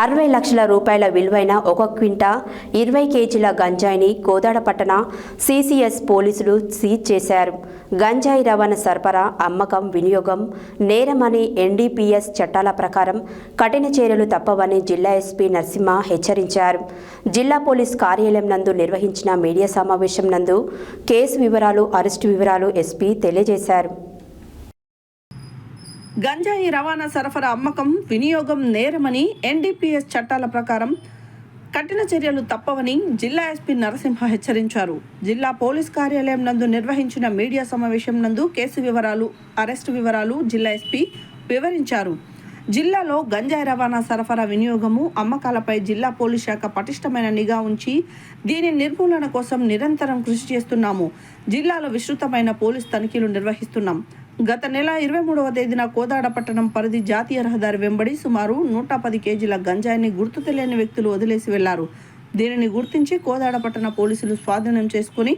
అరవై లక్షల రూపాయల విలువైన ఒక క్వింటా ఇరవై కేజీల గంజాయిని కోదాడ పట్టణ సిసిఎస్ పోలీసులు సీజ్ చేశారు. గంజాయి రవాణా సరఫరా అమ్మకం వినియోగం నేరమని ఎన్డీపీఎస్ చట్టాల ప్రకారం కఠిన చర్యలు తప్పవని జిల్లా ఎస్పీ నరసింహ హెచ్చరించారు. జిల్లా పోలీస్ కార్యాలయం నందు నిర్వహించిన మీడియా సమావేశం నందు కేసు వివరాలు అరెస్టు వివరాలు ఎస్పీ తెలియజేశారు. గంజాయి రవాణా సరఫరా అమ్మకం వినియోగం నేరమని ఎన్డీపీఎస్ చట్టాల ప్రకారం కఠిన చర్యలు తప్పవని జిల్లా ఎస్పీ నరసింహ హెచ్చరించారు. జిల్లా పోలీస్ కార్యాలయం నందు నిర్వహించిన మీడియా సమావేశం నందు కేసు వివరాలు అరెస్టు వివరాలు జిల్లా ఎస్పీ వివరించారు. జిల్లాలో గంజాయి రవాణా సరఫరా వినియోగము అమ్మకాలపై జిల్లా పోలీస్ శాఖ పటిష్టమైన నిఘా ఉంచి దీని నిర్మూలన కోసం నిరంతరం కృషి చేస్తున్నాము. జిల్లాలో విస్తృతమైన పోలీస్ తనిఖీలు నిర్వహిస్తున్నాం. గత నెల ఇరవై మూడవ తేదీన కోదాడ పట్టణం పరిధి జాతీయ రహదారి వెంబడి సుమారు నూట పది కేజీల గంజాయిని గుర్తు తెలియని వ్యక్తులు వదిలేసి వెళ్ళారు. దీనిని గుర్తించి కోదాడ పట్టణ పోలీసులు స్వాధీనం చేసుకుని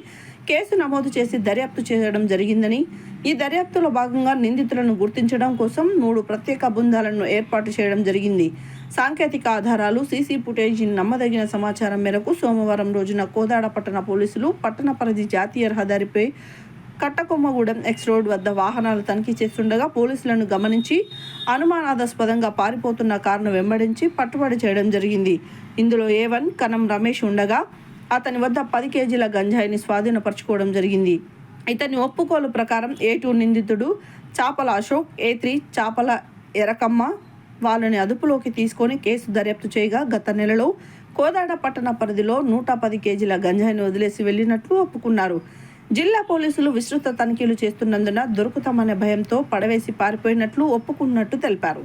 కేసు నమోదు చేసి దర్యాప్తు చేయడం జరిగిందని ఈ దర్యాప్తులో భాగంగా నిందితులను గుర్తించడం కోసం మూడు ప్రత్యేక బృందాలను ఏర్పాటు చేయడం జరిగింది. సాంకేతిక ఆధారాలు సీసీ ఫుటేజ్ నమ్మదగిన సమాచారం మేరకు సోమవారం రోజున కోదాడ పట్టణ పోలీసులు పట్టణ పరిధి జాతీయ రహదారిపై కట్టకొమ్మగూడెం ఎక్స్ రోడ్ వద్ద వాహనాలు తనిఖీ చేస్తుండగా పోలీసులను గమనించి అనుమానాస్పదంగా పారిపోతున్న కారును వెంబడించి పట్టుబడి చేయడం జరిగింది. ఇందులో ఏ వన్ కనం రమేష్ ఉండగా అతని వద్ద పది కేజీల గంజాయిని స్వాధీనపరచుకోవడం జరిగింది. ఇతని ఒప్పుకోలు ప్రకారం ఏ టూ నిందితుడు చాపల అశోక్ ఏ త్రీ చాపల ఎరకమ్మ వాళ్ళని అదుపులోకి తీసుకొని కేసు దర్యాప్తు చేయగా గత నెలలో కోదాడ పట్టణ పరిధిలో నూట పది కేజీల గంజాయిని వదిలేసి వెళ్ళినట్లు ఒప్పుకున్నారు. జిల్లా పోలీసులు విస్తృత తనిఖీలు చేస్తున్నందున దొరుకుతామనే భయంతో పడవేసి పారిపోయినట్లు ఒప్పుకున్నట్టు తెలిపారు.